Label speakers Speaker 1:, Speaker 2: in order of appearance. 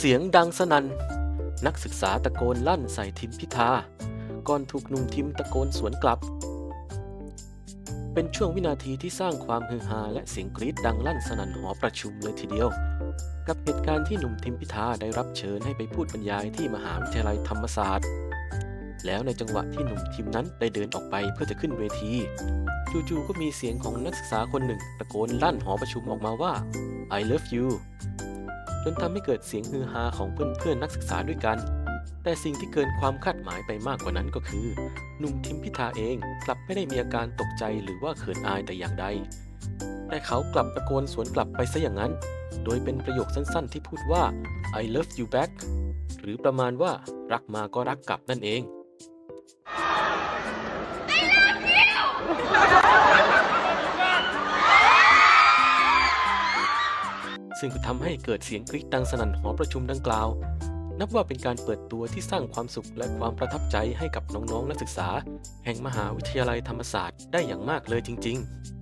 Speaker 1: เสียงดังสนัน่นนักศึกษาตะโกนลั่นใส่ทิมพิธา ก่อนถูกหนุ่มทิมตะโกนสวนกลับ เป็นช่วงวินาทีที่สร้างความฮือฮาและเสียงกรี๊ดดังลั่นสนั่นหอประชุมเลยทีเดียว กับเหตุการณ์ที่หนุ่มทิมพิธาได้รับเชิญให้ไปพูดบรรยายที่มหาวิทยาลัยธรรมศาสตร์ แล้วในจังหวะที่หนุ่มทิมนั้นได้เดินออกไปเพื่อจะขึ้นเวที จู่ๆก็มีเสียงของนักศึกษาคนหนึ่งตะโกนลั่นหอประชุมออกมาว่า I love you จนทำให้เกิดเสียงฮือฮาของเพื่อนๆนักศึกษาด้วยกัน แต่สิ่งที่เกินความคาดหมายไปมากกว่านั้นก็คือ หนุ่มทิมพิธาเองกลับไม่ได้มีอาการตกใจหรือว่าเขินอายแต่อย่างใด แต่เขากลับตะโกนสวนกลับไปซะอย่างนั้น โดยเป็นประโยคสั้นๆ ที่พูดว่า I love you back หรือประมาณว่ารักมาก็รักกลับนั่นเอง ซึ่งก็ทำให้เกิดเสียงกรี๊ดดังสนั่นหอประชุมดังกล่าว นับว่าเป็นการเปิดตัวที่สร้างความสุขและความประทับใจให้กับน้องๆนักศึกษา แห่งมหาวิทยาลัยธรรมศาสตร์ได้อย่างมากเลยจริง ๆ